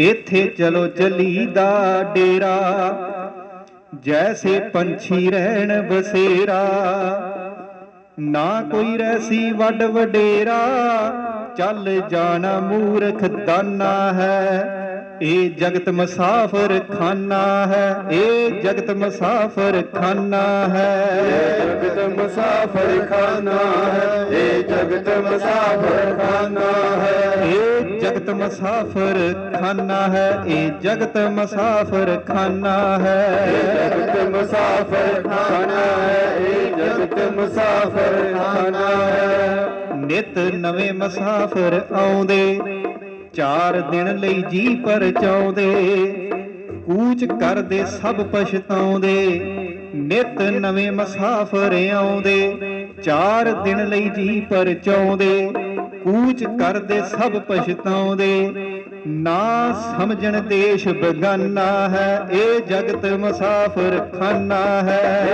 ਇੱਥੇ ਚਲੋ ਚਲੀ ਦਾ ਡੇਰਾ, ਜੈਸੇ ਪੰਛੀ ਰਹਿਣ ਬਸੇਰਾ। ਨਾ ਕੋਈ ਰੈਸੀ ਵੱਡ ਵਡੇਰਾ, ਚੱਲ ਜਾਣਾ ਮੂਰਖ ਦਾਨਾ ਹੈ। ਇਹ ਜਗਤ ਮੁਸਾਫਰ ਖਾਨਾ ਹੈ ਇਹ ਜਗਤ ਮੁਸਾਫਰ ਖਾਨਾ ਹੈ। ਜਗਤ ਮੁਸਾਫਰ ਖਾਨਾ ਹੈ ਇਹ ਜਗਤ ਮੁਸਾਫਰ ਖਾਨਾ ਹੈ। ਇਹ ਜਗਤ ਮੁਸਾਫਰ ਖਾਨਾ ਹੈ ਇਹ ਜਗਤ ਮੁਸਾਫਰ ਖਾਨਾ ਹੈ। ਜਗਤ ਮੁਸਾਫਰ ਖਾਨਾ ਹੈ ਇਹ ਜਗਤ ਮੁਸਾਫਰ ਖਾਨਾ ਹੈ। ਨਿਤ ਨਵੇਂ ਮੁਸਾਫਰ ਆਉਂਦੇ ਚਾਰ ਦਿਨ ਲਈ ਜੀ ਪਰਚਾਉਂਦੇ ਕੂਚ ਕਰਦੇ ਸਭ ਪਛਤਾਉਂਦੇ, ਨਿਤ ਨਵੇਂ ਮੁਸਾਫਰ ਆਉਂਦੇ, ਚਾਰ ਦਿਨ ਲਈ ਜੀ ਪਰਚਾਉਂਦੇ ਕੂਚ ਕਰਦੇ ਸਭ ਪਛਤਾਉਂਦੇ ਨਾ ਸਮਝਣ ਦੇਸ਼ ਬਗਾਨਾ ਹੈ ਇਹ ਜਗਤ ਮੁਸਾਫਰ ਖਾਨਾ ਹੈ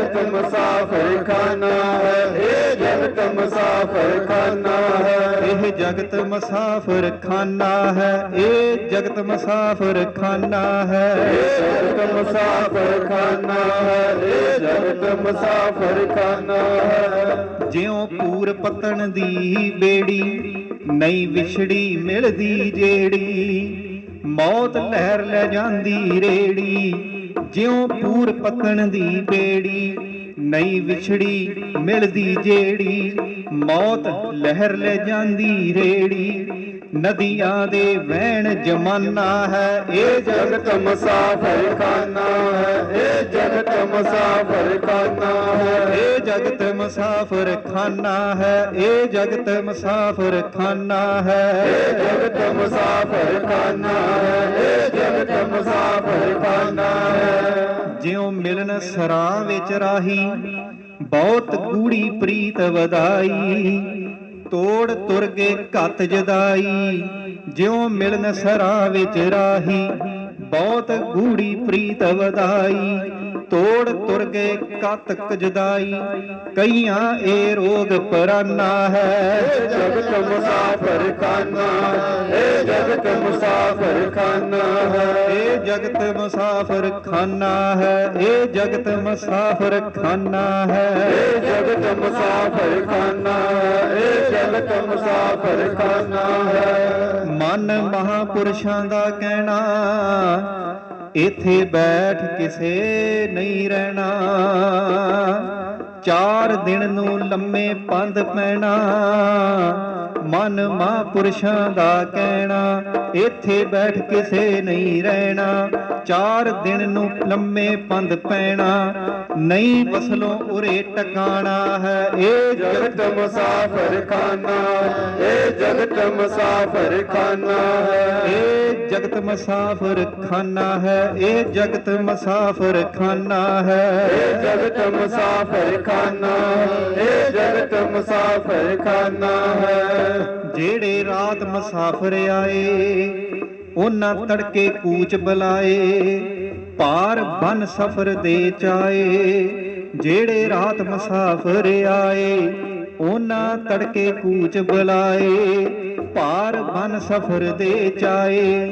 ਜਗਤ ਮੁਸਾਫਰ ਖਾਨਾ ਹੈ ਇਹ ਜਗਤ ਮੁਸਾਫਰ ਖਾਨਾ ਹੈ। ਇਹ ਜਗਤ ਮੁਸਾਫਰ ਖਾਨਾ ਹੈ ਇਹ ਜਗਤ ਮੁਸਾਫਰ ਖਾਨਾ ਹੈ। ਇਹ ਜਗਤ ਮੁਸਾਫਰ ਖਾਨਾ ਹੈ ਇਹ ਜਗਤ ਮੁਸਾਫਰ ਖਾਨਾ ਹੈ। ਜਿਉ ਪੂਰ ਪਤਨ ਦੀ ਬੇੜੀ ਨਹੀਂ ਵਿਛੜੀ ਮਿਲਦੀ ਜਿਹੜੀ ਮੌਤ ਲਹਿਰ ਲੈ ਜਾਂਦੀ ਰੇੜੀ, ਜਿਉਂ ਪੂਰ ਪਤਨ ਦੀ ਬੇੜੀ, ਨਹੀਂ ਵਿਛੜੀ ਮਿਲਦੀ ਜਿਹੜੀ ਮੌਤ ਲਹਿਰ ਲੈ ਜਾਂਦੀ ਰੇੜੀ ਨਦੀਆਂ ਦੇ ਵਹਿਣ ਜਮਾਨਾ ਹੈ, ਇਹ ਜਗਤ ਮੁਸਾਫਰ ਖਾਨਾ ਹੈ, ਇਹ ਜਗਤ ਮੁਸਾਫਰ ਖਾਨਾ ਹੈ। ਇਹ ਜਗਤ ਮੁਸਾਫਰ ਖਾਨਾ ਹੈ, ਇਹ ਜਗਤ ਮੁਸਾਫਰ ਖਾਨਾ ਹੈ। ਇਹ ਜਗਤ ਮੁਸਾਫਰ ਖਾਨਾ ਹੈ, ਇਹ ਜਗਤ ਮੁਸਾਫਰ ਖਾਨਾ ਹੈ। ਜਿਉ ਮਿਲਨ ਸਰਾਂ ਵਿੱਚ ਰਾਹੀ, ਬਹੁਤ ਗੂੜੀ ਪ੍ਰੀਤ ਵਧਾਈ। ਤੋੜ ਤੁਰ ਗਏ ਘਤ ਜਦਾਈ ਜਿਉ ਮਿਲਨ ਸਰਾਂ ਵਿੱਚ ਰਾਹੀ ਬਹੁਤ ਗੂੜੀ ਪ੍ਰੀਤ ਵਧਾਈ। ਤੋੜ ਤੁਰ ਗਏ ਕਤਕ ਜਦਾਈ ਕਈਆਂ ਇਹ ਰੋਗ ਪਰਾਨਾ ਹੈ। ਜਗਤ ਮੁਸਾਫਰ ਖਾਨਾ ਇਹ ਜਗਤ ਮੁਸਾਫਰ ਖਾਨਾ ਹੈ। ਇਹ ਜਗਤ ਮੁਸਾਫਰ ਖਾਨਾ ਹੈ ਇਹ ਜਗਤ ਮੁਸਾਫਰ ਖਾਨਾ ਹੈ। ਇਹ ਜਗਤ ਮੁਸਾਫਰ ਖਾਨਾ ਹੈ ਇਹ ਜਗਤ ਮੁਸਾਫਰ ਖਾਨਾ ਹੈ। ਮਨ ਮਹਾਪੁਰਸ਼ਾਂ ਦਾ ਕਹਿਣਾ ਇਥੇ ਬੈਠ ਕਿਸੇ ਨਹੀਂ ਰਹਿਣਾ। ਚਾਰ ਦਿਨ ਨੂੰ ਲੰਮੇ ਪੰਧ ਪੈਣਾ। ਮਨ ਮਹਾਪੁਰਸ਼ਾਂ ਦਾ ਕਹਿਣਾ, ਇਥੇ ਬੈਠ ਕਿਸੇ ਨਹੀਂ ਰਹਿਣਾ। ਚਾਰ ਦਿਨ ਨੂੰ ਲੰਮੇ ਪੰਧ ਪੈਣਾ, ਨਹੀਂ ਬਸਲੋਂ ਉਰੇ ਟਿਕਾਣਾ ਹੈ। ਇਹ ਜਗਤ ਮੁਸਾਫਰ ਖਾਨਾ, ਇਹ ਜਗਤ ਮੁਸਾਫਰ ਖਾਨਾ ਹੈ। ਇਹ ਜਗਤ ਮੁਸਾਫਰ ਖਾਨਾ ਹੈ, ਇਹ ਜਗਤ ਮੁਸਾਫਰ ਖਾਨਾ ਹੈ। ਇਹ ਜਗਤ ਮੁਸਾਫਰ ਖਾਨਾ, ਇਹ ਜਗਤ ਮੁਸਾਫਰ ਖਾਨਾ ਹੈ। ਜਿਹੜੇ ਰਾਤ ਮੁਸਾਫਰ ਆਏ, ਉਹਨਾਂ ਤੜਕੇ ਕੂਚ ਬੁਲਾਏ ਪਾਰ ਬਨ ਸਫਰ ਦੇ ਚਾਏ। ਜਿਹੜੇ ਰਾਤ ਮੁਸਾਫਰ ਆਏ, ਉਹਨਾਂ ਤੜਕੇ ਕੂਚ ਬੁਲਾਏ ਪਾਰ ਬਨ ਸਫਰ ਦੇ ਚਾਏ।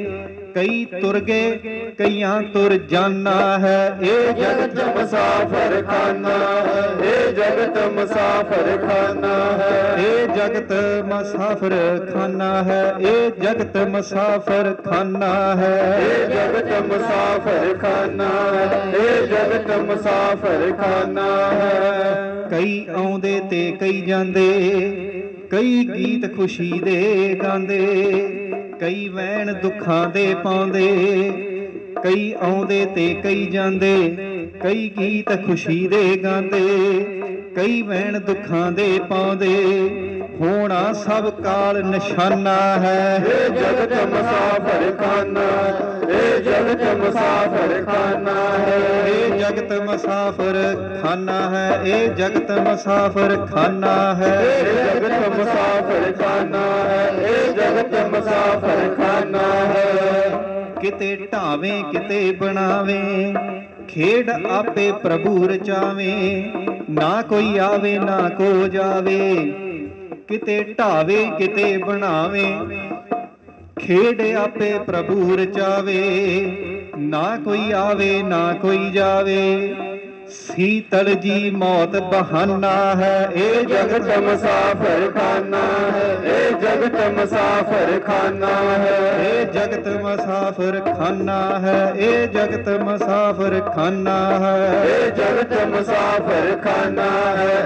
ਕਈ ਤੁਰ ਗਏ ਕਈਆਂ ਤੁਰ ਜਾਣਾ ਹੈ। ਇਹ ਜਗਤ ਮੁਸਾਫਰ ਖਾਨਾ ਹੈ। ਇਹ ਜਗਤ ਮੁਸਾਫਰ ਖਾਨਾ ਹੈ। ਇਹ ਜਗਤ ਮੁਸਾਫਰ ਖਾਨਾ ਹੈ। ਇਹ ਜਗਤ ਮੁਸਾਫਰ ਖਾਨਾ ਹੈ। ਇਹ ਜਗਤ ਮੁਸਾਫਰ ਖਾਨਾ ਹੈ। ਇਹ ਜਗਤ ਮੁਸਾਫਰ ਖਾਨਾ ਹੈ। ਕਈ ਆਉਂਦੇ ਤੇ ਕਈ ਜਾਂਦੇ। ਕਈ ਗੀਤ ਖੁਸ਼ੀ ਦੇ ਗਾਉਂਦੇ। ਕਈ ਵੈਣ ਦੁੱਖਾਂ ਦੇ ਪਾਉਂਦੇ ਕਈ ਆਉਂਦੇ ਤੇ ਕਈ ਜਾਂਦੇ ਕਈ ਗੀਤ ਖੁਸ਼ੀ ਦੇ ਗਾਉਂਦੇ ਕਈ ਵੈਣ ਦੁੱਖਾਂ ਦੇ ਪਾਉਂਦੇ ਹੋਣਾ ਸਭ ਕਾਲ ਨਿਸ਼ਾਨਾ ਹੈ। ਇਹ ਜਗਤ ਮੁਸਾਫਰ ਖਾਨਾ ਇਹ ਜਗਤ ਮੁਸਾਫਰ ਖਾਨਾ ਹੈ। ਇਹ ਜਗਤ ਮੁਸਾਫਰ ਖਾਨਾ ਹੈ ਇਹ ਜਗਤ ਮੁਸਾਫਰ ਖਾਨਾ ਹੈ। ਇਹ ਜਗਤ ਮੁਸਾਫਰ ਖਾਨਾ ਹੈ ਮੁਸਾਫਰ ਖਾਨਾ ਹੈ। ਕਿਤੇ ਢਾਵੇਂ, ਕਿਤੇ ਬਣਾਵੇਂ, ਖੇਡ ਆਪੇ ਪ੍ਰਭੂ ਰਚਾਵੇਂ। ਨਾ ਕੋਈ ਆਵੇ, ਨਾ ਕੋ ਜਾਵੇ। ਕਿਤੇ ਢਾਵੇ, ਕਿਤੇ ਬਣਾਵੇ, ਖੇਡ ਆਪੇ ਪ੍ਰਭੂ ਰਚਾਵੇ। ਨਾ ਕੋਈ ਆਵੇ, ਨਾ ਕੋਈ ਜਾਵੇ। ਸੀਤਲ ਜੀ ਮੌਤ ਬਹਾਨਾ ਹੈ। ਇਹ ਜਗਤ ਮੁਸਾਫਰ ਖਾਨਾ ਜਗਤ ਮੁਸਾਫਰ ਖਾਨਾ ਹੈ। ਇਹ ਜਗਤ ਮੁਸਾਫਰ ਖਾਨਾ ਹੈ ਇਹ ਜਗਤ ਮੁਸਾਫਰ ਖਾਨਾ ਹੈ। ਇਹ ਜਗਤ ਮੁਸਾਫਰ ਖਾਨਾ ਹੈ।